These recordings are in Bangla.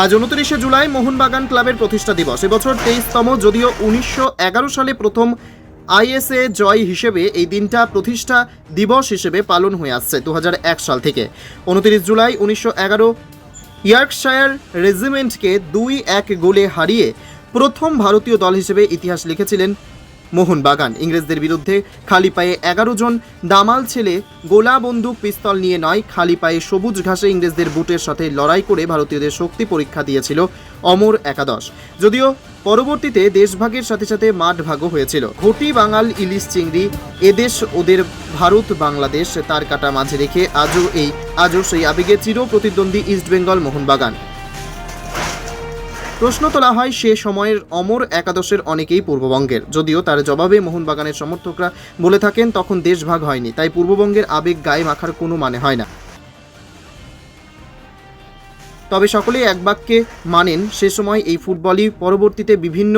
আজ উনত্রিশে জুলাই মোহনবাগান ক্লাবের প্রতিষ্ঠা দিবস। এবছর তেইশতম যদিও উনিশশো এগারো সালে প্রথম আইএসএ জয় হিসেবে এই দিনটা প্রতিষ্ঠা দিবস হিসেবে পালন হয়ে আসছে দু হাজার এক সাল থেকে। উনত্রিশ জুলাই উনিশশো ইয়র্কশায়ার রেজিমেন্টকে দুই এক গোলে হারিয়ে প্রথম ভারতীয় দল হিসেবে ইতিহাস লিখেছিলেন মোহনবাগান। ইংরেজদের বিরুদ্ধে খালি পায়ে এগারো জন দামাল ছেলে গোলা বন্দুক পিস্তল নিয়ে নয় খালি পায়ে সবুজ ঘাসে ইংরেজদের বুটের সাথে লড়াই করে ভারতীয়দের শক্তি পরীক্ষা দিয়েছিল অমর একাদশ। যদিও পরবর্তীতে দেশভাগের সাথে সাথে মাঠ ভাগও হয়েছিল। ঘটি বাঙাল ইলিশ চিংড়ি, এদেশ ওদের ভারত, বাংলাদেশ, তার কাটা মাঝে রেখে আজও এই, আজও সেই আবেগে চির প্রতিদ্বন্দ্বী ইস্টবেঙ্গল মোহনবাগান। প্রশ্ন তোলা হয় সে সময়ের অমর একাদশের অনেকেই পূর্ববঙ্গের। যদিও তার জবাবে মোহনবাগানের সমর্থকরা বলে থাকেন, তখন দেশভাগ হয়নি, তাই পূর্ববঙ্গের আবেগ গায়ে মাখার কোনো মানে হয় না। তবে সকলেই এক বাক্যে মানেন, সে সময় এই ফুটবলই পরবর্তীতে বিভিন্ন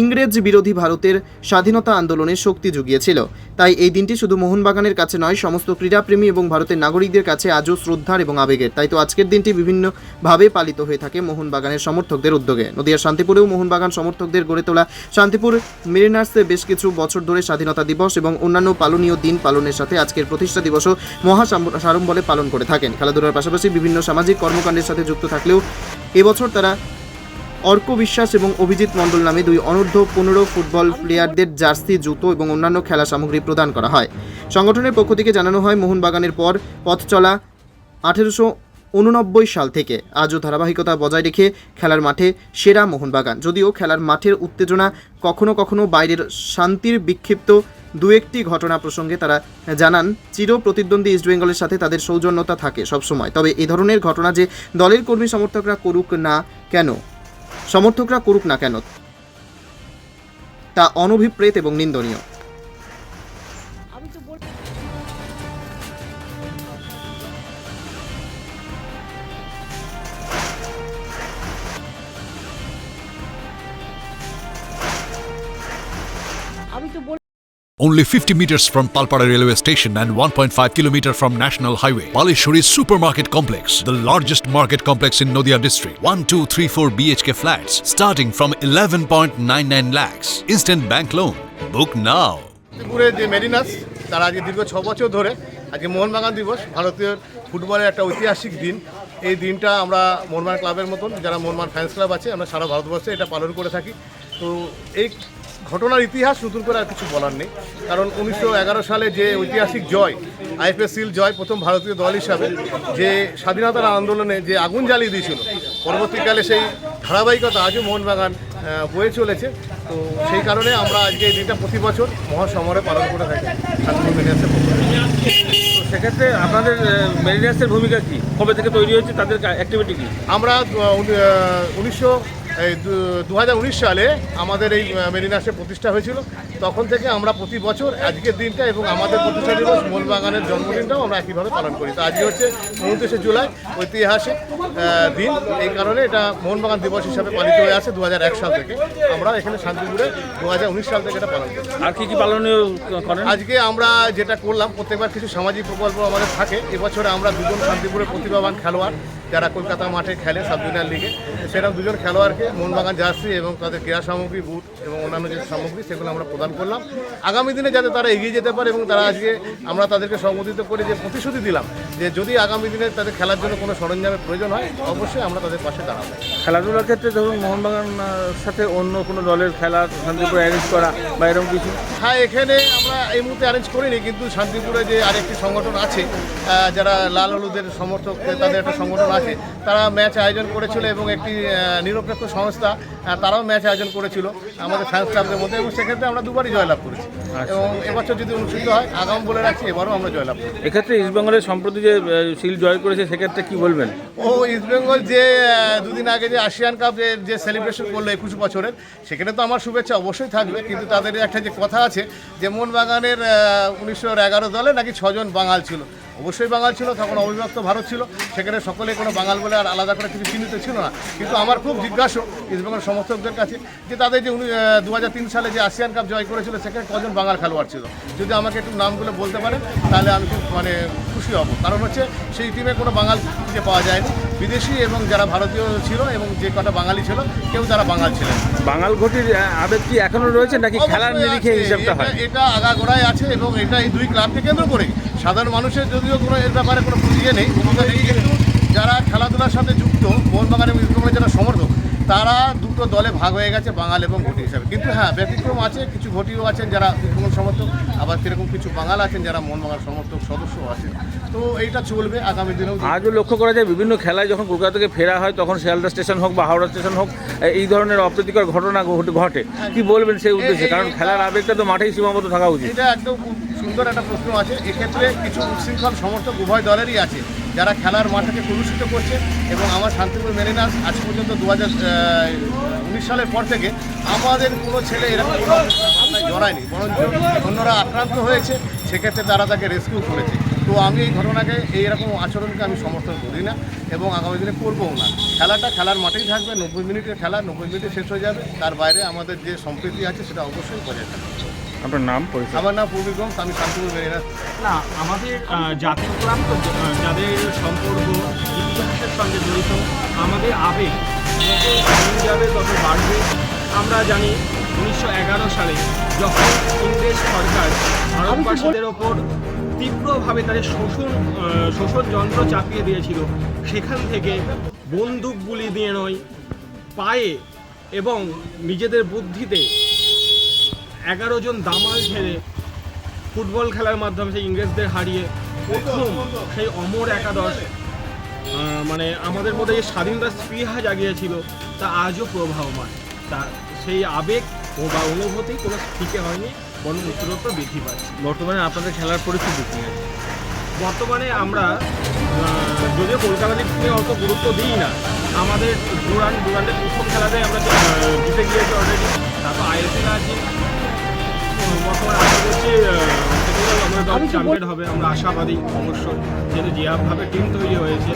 ইংরেজ বিরোধী ভারতের স্বাধীনতা আন্দোলনে শক্তি জুগিয়েছিল। তাই এই দিনটি শুধু মোহনবাগানের কাছে নয়, সমস্ত ক্রীড়াপ্রেমী এবং ভারতের নাগরিকদের কাছে আজও শ্রদ্ধার এবং আবেগের। তাই তো আজকের দিনটি বিভিন্নভাবে পালিত হয়ে থাকে মোহনবাগানের সমর্থকদের উদ্যোগে। নদিয়ার শান্তিপুরেও মোহনবাগান সমর্থকদের গড়ে তোলা শান্তিপুর মেরিনার্সে বেশ কিছু বছর ধরে স্বাধীনতা দিবস এবং অন্যান্য পালনীয় দিন পালনের সাথে আজকের প্রতিষ্ঠা দিবসও মহা সাড়ম্বরে পালন করে থাকেন। খেলাধুলার পাশাপাশি বিভিন্ন সামাজিক কর্মকাণ্ডের সাথে যুক্ত থাকলেও এবছর তারা অর্ক বিশ্বাস এবং অভিজিৎ মণ্ডল নামে দুই অনূর্ধ্ব পনেরো ফুটবল প্লেয়ারদের জার্সি, জুতো এবং অন্যান্য খেলা সামগ্রী প্রদান করা হয়। সংগঠনের পক্ষ থেকে জানানো হয়, মোহনবাগানের পর পথ চলা আঠেরোশো উননব্বই সাল থেকে। আজও ধারাবাহিকতা বজায় রেখে খেলার মাঠে সেরা মোহনবাগান। যদিও খেলার মাঠের উত্তেজনা কখনো কখনো বাইরের শান্তির বিক্ষিপ্ত দু একটি ঘটনা প্রসঙ্গে তারা জানান, চির প্রতিদ্বন্দ্বী ইস্টবেঙ্গলের সাথে তাদের সৌজন্যতা থাকে সবসময়। তবে এই ধরনের ঘটনা যে দলের কর্মী সমর্থকরা করুক না কেন? সমর্থকরা করুক না কেন তা অনভিপ্রেত এবং নিন্দনীয়। Only 50 meters from Palpara railway station and 1.5 kilometer from National Highway. Palishuri Supermarket Complex, the largest market complex in Noida district. 1, 2, 3, 4 BHK flats starting from 11.99 lakhs. Instant bank loan. Book now. তারা আজকে দীর্ঘ ছ বছর ধরে আজকে মোহনবাগান দিবস ভারতীয় ফুটবলের একটা ঐতিহাসিক দিন এই দিনটা আমরা মোহনবাগান ক্লাবের মতন যারা মোহনবাগান ফ্যান্স ক্লাব আছে আমরা সারা ভারতবর্ষে এটা পালন করে থাকি তো এই ঘটনার ইতিহাস নতুন করে আর কিছু বলার নেই। কারণ উনিশশো এগারো সালে যে ঐতিহাসিক জয় আইপিএসিল জয় প্রথম ভারতীয় দল হিসাবে যে স্বাধীনতার আন্দোলনে যে আগুন জ্বালিয়ে দিয়েছিল পরবর্তীকালে সেই ধারাবাহিকতা আজও মোহনবাগান বয়ে চলেছে। তো সেই কারণে আমরা আজকে এই দিনটা প্রতি বছর মহাসমরে পালন করে থাকি। মেরিনাসের তো সেক্ষেত্রে আপনাদের মেরিনার্সের ভূমিকা কি? কবে থেকে তৈরি হয়েছে? তাদের অ্যাক্টিভিটি কি? আমরা উনিশশো দু হাজার উনিশ সালে আমাদের এই মেরিনাসে প্রতিষ্ঠা হয়েছিল। তখন থেকে আমরা প্রতি বছর আজকের দিনটা এবং আমাদের প্রতিষ্ঠা দিবস মোহনবাগানের জন্মদিনটাও আমরা একইভাবে পালন করি। তো আজকে হচ্ছে উনত্রিশে জুলাই ঐতিহাসিক দিন। এই কারণে এটা মোহনবাগান দিবস হিসাবে পালিত হয়ে আছে দু এক সাল থেকে। আমরা এখানে শান্তিপুরে দু হাজার উনিশ সাল থেকে এটা পালন করি। আর কি কি পালনীয় করেন? আজকে আমরা যেটা করলাম প্রত্যেকবার কিছু সামাজিক প্রকল্প আমাদের থাকে। এবছরে আমরা দুজন শান্তিপুরের প্রতিভাবান খেলোয়াড়। যারা কলকাতা মাঠে খেলে সাব জুনিয়র লিগে সেরকম দুজন খেলোয়াড়কে মোহনবাগান জার্সি এবং তাদের ক্রীড়া সামগ্রী বুট এবং অন্যান্য যে সামগ্রী সেগুলো আমরা প্রদান করলাম। আগামী দিনে যাতে তারা এগিয়ে যেতে পারে এবং তারা আজকে আমরা তাদেরকে সম্বোধিত করে যে প্রতিশ্রুতি দিলাম যে যদি আগামী দিনে তাদের খেলার জন্য কোনো সরঞ্জামের প্রয়োজন হয় অবশ্যই আমরা তাদের পাশে দাঁড়াবো। খেলাধুলার ক্ষেত্রে ধরুন মোহনবাগান সাথে অন্য কোনো দলের খেলা শান্তিপুরে অ্যারেঞ্জ করা বা এরকম কিছু? হ্যাঁ এখানে আমরা এই মুহূর্তে অ্যারেঞ্জ করিনি কিন্তু শান্তিপুরে যে আরেকটি সংগঠন আছে যারা লাল হলুদের সমর্থক তাদের একটা সংগঠন আছে। তারা ম্যাচ আয়োজন করেছিল এবং একটি নিরপেক্ষ সংস্থা তারাও ম্যাচ আয়োজন করেছিল আমাদের ফ্যান্স ক্লাবের মধ্যে এবং সেক্ষেত্রে আমরা দুবারই জয়লাভ করেছি। এবং এবছর যদি অনুষ্ঠিত হয় আগাম বলে রাখছি এবারও আমরা জয়লাভ করি এক্ষেত্রে ইস্টবেঙ্গলের সম্প্রতি যে সিল জয় করেছে সেক্ষেত্রে কি বলবেন? ও ইস্টবেঙ্গল যে দুদিন আগে যে আশিয়ান কাপ যে- যে সেলিব্রেশন করল একুশ বছরের সেখানে তো আমার শুভেচ্ছা অবশ্যই থাকবে কিন্তু তাদের একটা যে কথা আছে যে মোহনবাগানের উনিশশো এগারো দলে নাকি ছজন বাঙাল ছিল। অবশ্যই বাঙাল ছিল, তখন অবিভক্ত ভারত ছিল। সেখানে সকলে কোনো বাঙাল বলে আর আলাদা করে কিছু চিহ্নিত ছিল না। কিন্তু আমার খুব জিজ্ঞাসা ইস্টবেঙ্গল সমর্থকদের কাছে যে তাদের যে দু সালে যে আসিয়ান কাপ জয় করেছিল, সেখানে কজন বাঙাল খেলোয়াড় ছিল? যদি আমাকে একটু নামগুলো বলতে পারেন, তাহলে আমি খুব মানে খুশি হব। কারণ হচ্ছে সেই টিমে কোনো বাঙাল খুঁজে পাওয়া যায়নি। বিদেশি এবং যারা ভারতীয় ছিল এবং যে কটা বাঙালি ছিল কেউ তারা বাঙাল ছিলেন বাঙাল ঘটির আবেগ কি এখনও রয়েছে নাকি খেলার নিরিখে। হিসাবটা এটা- হয়? এটা আগাগোড়ায় আছে এবং এটা এই দুই ক্লাবকে কেন্দ্র করে সাধারণ মানুষের যদিও কোনো এর ব্যাপারে কোনো ইয়ে নেই যারা খেলাধুলার সাথে যুক্ত মোহনবাগান এবং যারা সমর্থক তারা দুটো দলে ভাগ হয়ে গেছে বাঙাল এবং ঘটি হিসাবে। কিন্তু হ্যাঁ ব্যতিক্রম আছে কিছু ঘটিও আছেন যারা ইস্টবেঙ্গল সমর্থক আবার সেরকম কিছু বাঙাল আছেন যারা মোহনবাগান সমর্থক সদস্য আছেন। তো এইটা চলবে আগামী দিনেও। আজও লক্ষ্য করা যায় বিভিন্ন খেলায় যখন কলকাতা থেকে ফেরা হয় তখন শিয়ালদা স্টেশন হোক বা হাওড়া স্টেশন হোক এই ধরনের অপ্রীতিকর ঘটনা ঘটে। কি বলবেন সেই উদ্দেশ্যে? কারণ খেলার আবেগটা তো মাঠেই সীমাবদ্ধ থাকা উচিত। এটা একদম সুন্দর একটা প্রশ্ন আছে। এক্ষেত্রে কিছু উচ্ছৃঙ্খল সমর্থক উভয় দলেরই আছে যারা খেলার মাঠকে কলুষিত করছে এবং আমার শান্তিপুর মেরিনাস আজ পর্যন্ত দু হাজার উনিশ সালের পর থেকে আমাদের কোনো ছেলে এরকম কোনো জড়ায়নি, বরঞ্চ অন্যরা আক্রান্ত হয়েছে, সেক্ষেত্রে তারা তাকে রেস্কিউ করেছে। তো আমি এই ঘটনাকে এইরকম আচরণকে আমি সমর্থন করি না এবং আগামী দিনে করবও না। খেলাটা খেলার মাঠেই থাকবে, নব্বই মিনিটের খেলা, নব্বই মিনিটে শেষ হয়ে যাবে। তার বাইরে আমাদের যে সম্প্রীতি আছে, সেটা অবশ্যই বজায় থাকবে। আপনার নাম পরিচয়? আমার নাম পূর্বিগঞ্জ আমি শান্তিপুর মেরিনাস না আমাদের জাতির ক্লাব তো যাদের সম্পর্ক ইতিহাসের সঙ্গে জড়িত আমাদের আবেগ যত যাবে তত বাড়বে। আমরা জানি উনিশশো এগারো সালে যখন ইংরেজ সরকার ভারতবাসীদের ওপর তীব্রভাবে তাদের শোষণ শোষণ যন্ত্র চাপিয়ে দিয়েছিল সেখান থেকে বন্দুকগুলি দিয়ে নয় পায়ে এবং নিজেদের বুদ্ধিতে এগারো জন দামাল ছেড়ে ফুটবল খেলার মাধ্যমে সেই ইংরেজদের হারিয়ে প্রথম সেই অমর একাদশ মানে আমাদের মধ্যে যে স্বাধীনতার স্পৃহা জাগিয়েছিল তা আজও প্রবাহমান তা সেই আবেগ ও বা অনুভূতি কোনো ফিকে হয়নি বরং উত্তরোত্তর বৃদ্ধি পাচ্ছে। বর্তমানে আপনাদের খেলার পরিস্থিতি কি আছে? বর্তমানে আমরা যদিও কলকাতা দিক থেকে অত গুরুত্ব দিই না আমাদের ডুরান ডুরান্ডের প্রথম খেলাতে আমরা জিতে গিয়েছি অলরেডি তারপর আইএসএল আছি উম, আশা করছি আহ, দল আমি চ্যাম্পিয়ন হবে আমরা আশাবাদী অবশ্যই যেহেতু যেভাবে টিম তৈরি হয়েছে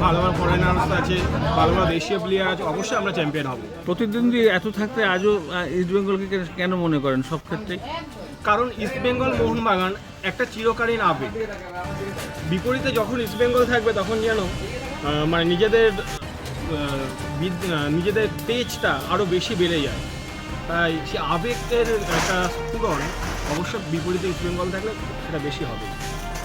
ভালো ভালো ফরেনার্স আছে ভালো ভালো দেশীয় প্লেয়ার আছে অবশ্যই আমরা চ্যাম্পিয়ন হব। প্রতিদিন যে এত থাকতে আজও ইস্ট বেঙ্গলকে কেন মনে করেন সব ক্ষেত্রে কারণ ইস্টবেঙ্গল মোহনবাগান একটা চিরকালীন আবেগ। বিপরীতে যখন ইস্টবেঙ্গল থাকবে তখন যেন মানে নিজেদের নিজেদের তেজটা আরও বেশি বেড়ে যায়। তাই সে আবেগের একটা স্ফুরণ অবশ্য বিপরীতে ইস্টবেঙ্গল থাকলে সেটা বেশি হবে।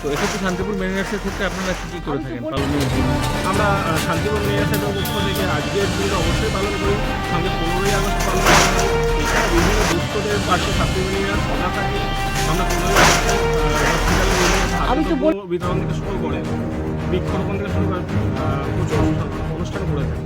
তো এক্ষেত্রে শান্তিপুর মেরিনার্সের ক্ষেত্রে আপনারা কী কী করে থাকেন? পালনীয় দিন আমরা শান্তিপুর মেয়াসের পক্ষ থেকে আজকের দিনটা অবশ্যই পালন করি। সঙ্গে পনেরোই আগস্ট পালন করি এছাড়া বিভিন্ন দুস্থদের পাশে শান্তিপুর মেয়াস সদা থাকে। আমরা পনেরোই আগস্টে হসপিটালে বিতরণ থেকে শুরু করে। বৃক্ষরোপণ থেকে শুরু করে প্রচুর অনুষ্ঠান করে থাকি।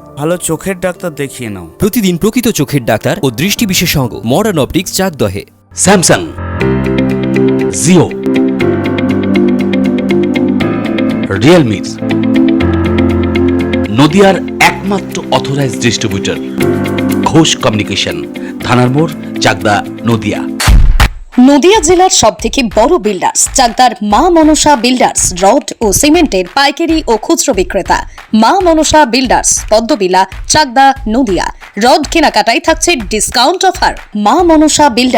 ভালো চোখের ডাক্তার দেখিয়ে নাও। প্রতিদিন প্রকৃত চোখের ডাক্তার ও দৃষ্টি বিশেষজ্ঞ মডার্ন অপটিক্স চাকদহে স্যামসাং জিও রিয়েলমি নদিয়ার একমাত্র অথরাইজড ডিস্ট্রিবিউটর ঘোষ কমিউনিকেশন থানার মোড় চাকদা নদিয়া। নদিয়া জেলার সব থেকে বড় বিল্ডার্স চাকদার মা মনসা বিল্ডার্স রড ও সিমেন্টের পাইকারি ও খুচরো বিক্রেতা। মা মনসা বিল্ডার্স, পদ্মবিলা, চাকদা, নদিয়া। রড কেনাকাটায় থাকছে ডিসকাউন্ট অফার মা মনসা বিল্ডার্স।